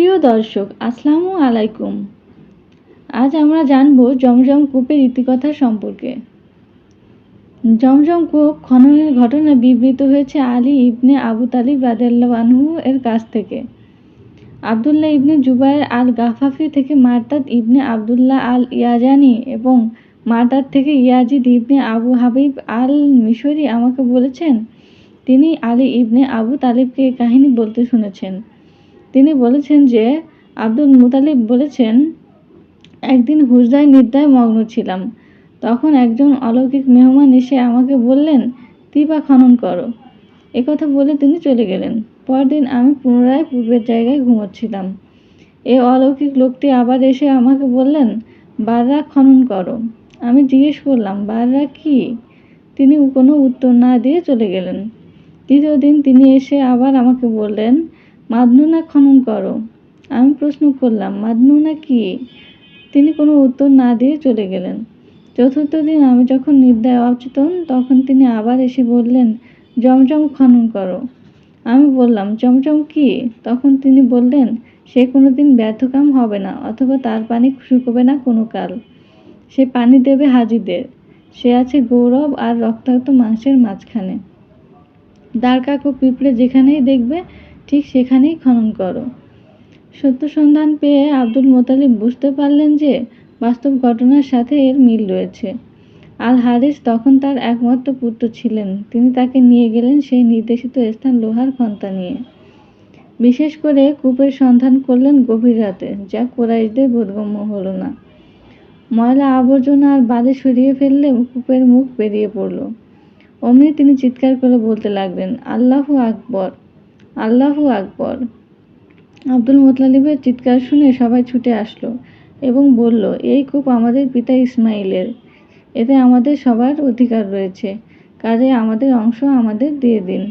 প্রিয় দর্শক, আসসালামু আলাইকুম। আজ আমরা জানব জমজম কূপের ইতিকথা সম্পর্কে। জমজম কূপ খননের ঘটনা বিবৃত হয়েছে আলী ইবনে আবু তালিব আনহু এর কাছ থেকে। আবদুল্লাহ ইবনে জুবায়ের আল গাফাফি থেকে মারতাদ ইবনে আবদুল্লাহ আল ইয়াজানি এবং মারতাদ থেকে Yazid ibn Abu Habib al Misri আমাকে বলেছেন, তিনি আলী ইবনে আবু তালিবকে এই কাহিনী বলতে শুনেছেন। তিনি বলেছেন যে, আব্দুল মুতালিব বলেছেন, একদিন হুজরায় নিদ্রায় মগ্ন ছিলাম। তখন একজন অলৌকিক মেহমান এসে আমাকে বললেন, তিবা খনন করো। একথা বলে তিনি চলে গেলেন। পরদিন আমি পুনরায় পূর্বের জায়গায় ঘুমোচ্ছিলাম। এই অলৌকিক লোকটি আবার এসে আমাকে বললেন, বাররা খনন করো। আমি জিজ্ঞেস করলাম, বাররা কি? তিনি কোনো উত্তর না দিয়ে চলে গেলেন। তৃতীয় দিন তিনি এসে আবার আমাকে বললেন মাদনুনা খনন করো। আমি প্রশ্ন করলাম, মাদনুনা কি? তিনি কোনো উত্তর না দিয়ে চলে গেলেন। চতুর্থ দিন আমি যখন নিদ্রায় অচেতন, তখন তিনি আবার এসে বললেন, জমজম খনন করো। আমি বললাম, জমজম কি? তখন তিনি বললেন, সে কোনো দিন ব্যর্থকাম হবে না, অথবা তার পানি শুকোবে না কোনো কাল। সে পানি দেবে হাজিদের। সে আছে গৌরব আর রক্তাক্ত মাংসের মাঝখানে। দ্বারকাক ও পিঁপড়ে যেখানেই দেখবে ঠিক সেখানেই খনন করো। সত্য সন্ধান পেয়ে আব্দুল মোতালিব বুঝতে পারলেন যে বাস্তব ঘটনার সাথে এর মিল রয়েছে। আল হারিস তখন তার একমাত্র পুত্র ছিলেন। তিনি তাকে নিয়ে গেলেন সেই নির্দেশিত স্থান লোহার খন্তা নিয়ে। বিশেষ করে কূপের সন্ধান করলেন গভীর রাতে, যা কোরাইশদের বোধগম্য হলো না। ময়লা আবর্জনা আর বালি সরিয়ে ফেললে কূপের মুখ বেরিয়ে পড়ল। অমনি তিনি চিৎকার করে বলতে লাগলেন, আল্লাহ আকবর। আল্লাহু আকবর। আব্দুল মোতলালিবের চিৎকার শুনে সবাই ছুটে আসলো এবং বলল, এই কূপ আমাদের পিতা ইসমাইলের এতে আমাদের সবার অধিকার রয়েছে। কাজে আমাদের অংশ আমাদের দিয়ে দিন।